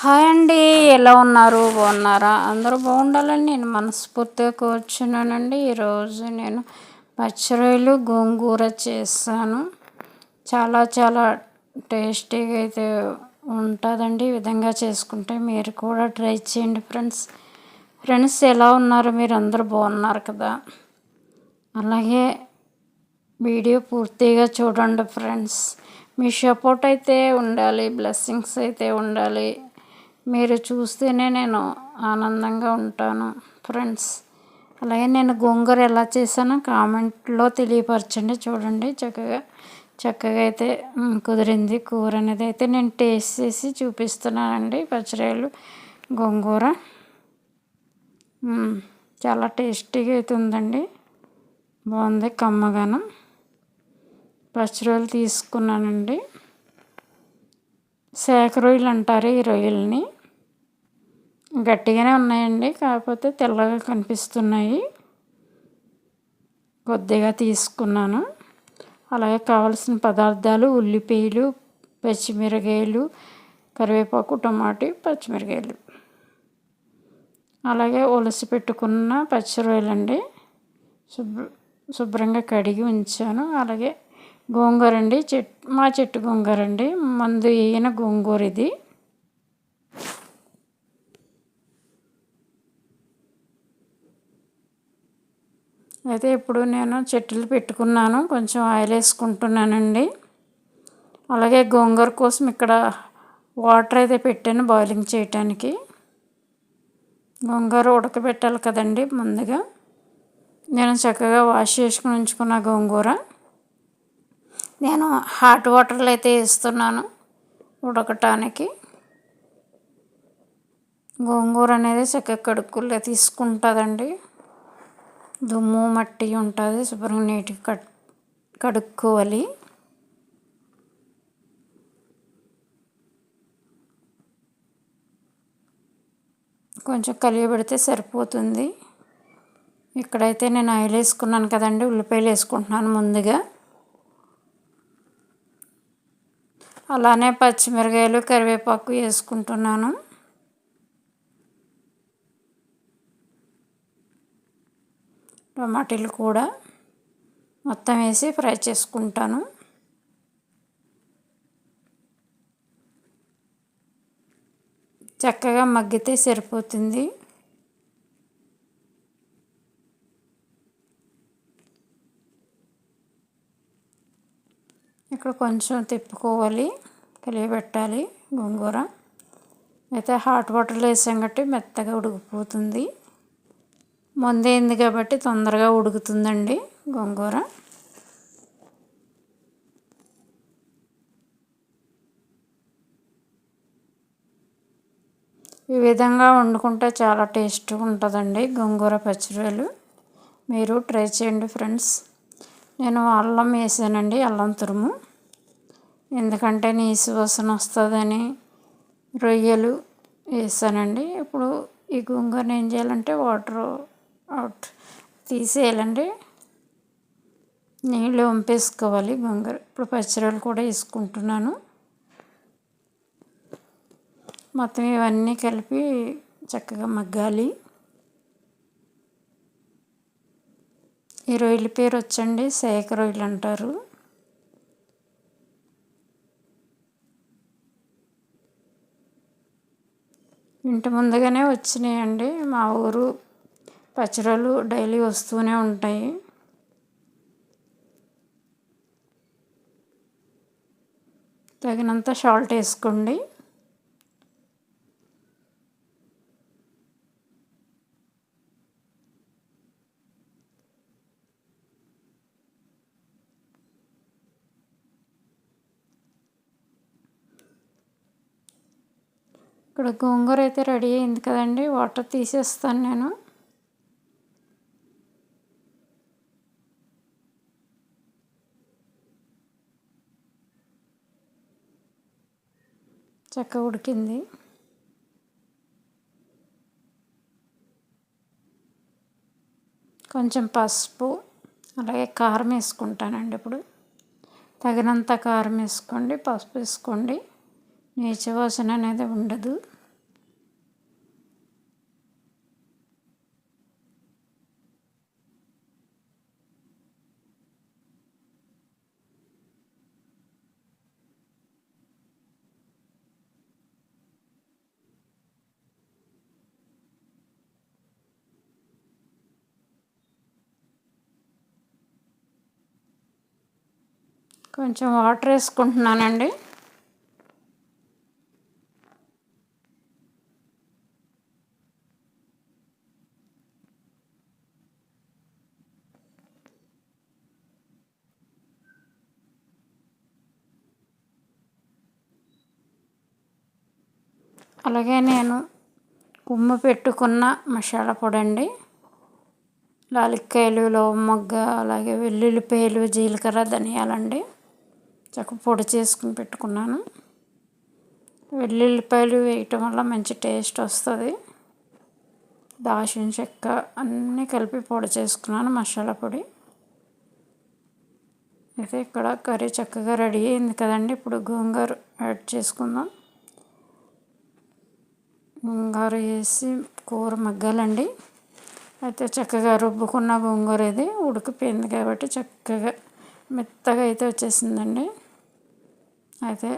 Hi అండి ఎలా ఉన్నారు? బాగున్నారా? అందరూ బాగుండాలని నేను మనస్ఫూర్తిగా కూర్చున్నానండి. ఈరోజు నేను పచ్చిరొయ్యలు గోంగూర చేస్తాను చాలా చాలా టేస్టీగా అయితే ఉంటుందండి ఈ విధంగా చేసుకుంటే. మీరు కూడా ట్రై చేయండి ఫ్రెండ్స్. ఫ్రెండ్స్ ఎలా ఉన్నారు? మీరు అందరూ బాగున్నారు కదా? అలాగే వీడియో పూర్తిగా చూడండి ఫ్రెండ్స్. మీ సపోర్ట్ అయితే ఉండాలి బ్లెస్సింగ్స్ అయితే ఉండాలి. మీరు చూస్తేనే నేను ఆనందంగా ఉంటాను ఫ్రెండ్స్ అలాగే నేను గోంగూర ఎలా చేశానో కామెంట్లో తెలియపరచండి చూడండి. చక్కగా చక్కగా అయితే కుదిరింది కూర అనేది. అయితే నేను టేస్ట్ చేసి చూపిస్తున్నానండి పచ్చిరాయలు గోంగూర. చాలా టేస్టీగా అయితే ఉందండి. బాగుంది కమ్మగానం. పచ్చి రొయ్యలు తీసుకున్నానండి. శాఖ రొయ్యలు అంటారు ఈ రొయ్యల్ని. గట్టిగానే ఉన్నాయండి. కాకపోతే తెల్లగా కనిపిస్తున్నాయి. కొద్దిగా తీసుకున్నాను. అలాగే కావలసిన పదార్థాలు ఉల్లిపాయలు పచ్చిమిరకాయలు కరివేపాకు టమాటీ పచ్చిమిరకాయలు. అలాగే ఒలసి పెట్టుకున్న పచ్చి రొయ్యలండి శుభ్ర శుభ్రంగా కడిగి ఉంచాను. అలాగే గోంగూర అండి చెట్ మా చెట్టు గోంగూర అండి మందు వేయన గోంగూర ఇది అయితే ఇప్పుడు నేను చెట్టులు పెట్టుకున్నాను. కొంచెం ఆయిల్ వేసుకుంటున్నానండి. అలాగే గోంగూర కోసం ఇక్కడ వాటర్ అయితే పెట్టాను బాయిలింగ్ చేయటానికి. గోంగూర ఉడకబెట్టాలి కదండి ముందుగా. నేను చక్కగా వాష్ చేసుకుని ఉంచుకున్న గోంగూర. నేను హాట్ వాటర్లు అయితే వేస్తున్నాను ఉడకటానికి. గోంగూర అనేది చక్కగా కడుక్కులే తీసుకుంటుందండి. దుమ్ము మట్టి ఉంటుంది. శుభ్రంగా నీట్గా కట్ కడుక్కోవాలి. కొంచెం కలియబెడితే సరిపోతుంది. ఇక్కడైతే నేను ఆయిల్ వేసుకున్నాను కదండి ఉల్లిపాయలు వేసుకుంటున్నాను ముందుగా. అలానే పచ్చిమిరకాయలు కరివేపాకు వేసుకుంటున్నాను. టమాటీలు కూడా మొత్తం వేసి ఫ్రై చేసుకుంటాను. చక్కగా మగ్గితే సరిపోతుంది. ఇక్కడ కొంచెం తిప్పుకోవాలి కలియబెట్టాలి గోంగూర. అయితే హాట్ వాటర్లో వేసాం కాబట్టి మెత్తగా ఉడికిపోతుంది. ముందేంది కాబట్టి తొందరగా ఉడుకుతుందండి గోంగూర. ఈ విధంగా వండుకుంటే చాలా టేస్ట్గా ఉంటుందండి గోంగూర పచ్చిరొయ్యలు. మీరు ట్రై చేయండి ఫ్రెండ్స్. నేను అల్లం వేసానండి అల్లం తురుము. ఎందుకంటే నీసు వాసన వస్తుందని రొయ్యలు వేసానండి. ఇప్పుడు ఈ గోంగూరని ఏం చేయాలంటే వాటర్ అవుట్. తీసేయాలండి. నీళ్ళు వంపేసుకోవాలి గొంగర ఇప్పుడు పచ్చిరొయ్యలు కూడా వేసుకుంటున్నాను. మొత్తం ఇవన్నీ కలిపి చక్కగా మగ్గాలి. ఈ రొయ్యల పేరు వచ్చండి సేక రొయ్యలు అంటారు. ఇంటి ముందుగానే వచ్చినాయండి మా ఊరు పచ్చడలు డైలీ వస్తూనే ఉంటాయి. తగినంత సాల్ట్ వేసుకోండి. ఇక్కడ గోంగూర అయితే రెడీ అయింది కదండి. వాటర్ తీసేస్తాను నేను. చక్కగా ఉడికింది. కొంచెం పసుపు అలాగే కారం వేసుకుంటానండి ఇప్పుడు. తగినంత కారం వేసుకోండి పసుపు వేసుకోండి. నీచవాసన అనేది ఉండదు. కొంచెం వాటర్ వేసుకుంటున్నానండి. అలాగే నేను ఉమ్మ పెట్టుకున్న మసాలా పొడి అండి లాలిక్కాయలు మొగ్గ అలాగే వెల్లుల్లిపాయలు జీలకర్ర ధనియాలండి. చక్క పొడి చేసుకుని పెట్టుకున్నాను. వెల్లుల్లిపాయలు వేయటం వల్ల మంచి టేస్ట్ వస్తుంది. దాచిన చెక్క అన్నీ కలిపి పొడి చేసుకున్నాను మసాలా పొడి. అయితే ఇక్కడ కర్రీ చక్కగా రెడీ అయింది కదండి. ఇప్పుడు గోంగూర యాడ్ చేసుకుందాం. గోంగూర వేసి కూర మగ్గాలండి. అయితే చక్కగా రుబ్బుకున్న గోంగూర ఇది ఉడికిపోయింది కాబట్టి చక్కగా మెత్తగా అయితే వచ్చేసిందండి. అయితే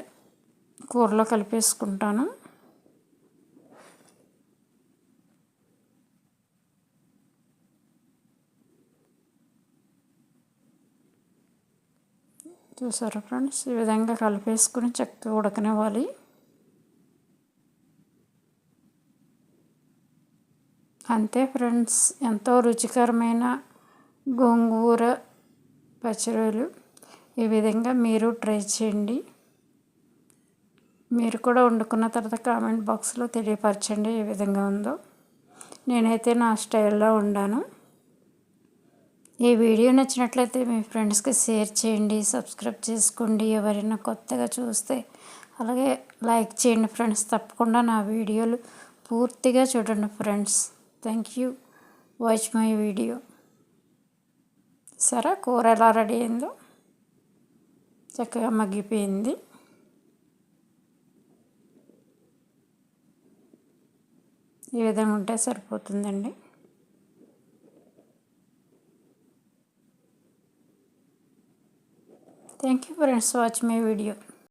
కూరలో కలిపేసుకుంటాను. చూసారా ఫ్రెండ్స్? ఈ విధంగా కలిపేసుకుని చక్కగా ఉడకనివ్వాలి. అంతే ఫ్రెండ్స్. ఎంతో రుచికరమైన గోంగూర పచ్చడిలు ఈ విధంగా మీరు ట్రై చేయండి. మీరు కూడా వండుకున్న తర్వాత కామెంట్ బాక్స్లో తెలియపరచండి ఏ విధంగా ఉందో. నేనైతే నా స్టైల్లో ఉండాను ఈ వీడియో నచ్చినట్లయితే మీ ఫ్రెండ్స్కి షేర్ చేయండి సబ్స్క్రైబ్ చేసుకోండి. ఎవరైనా కొత్తగా చూస్తే అలాగే లైక్ చేయండి ఫ్రెండ్స్. తప్పకుండా నా వీడియోలు పూర్తిగా చూడండి friends. Thank you. Watch my video. సరే కూర ఎలా రెడీ అయిందో చక్కగా మగ్గిపోయింది. ఈ విధంగా ఉంటే సరిపోతుందండి. Thank you friends watch my video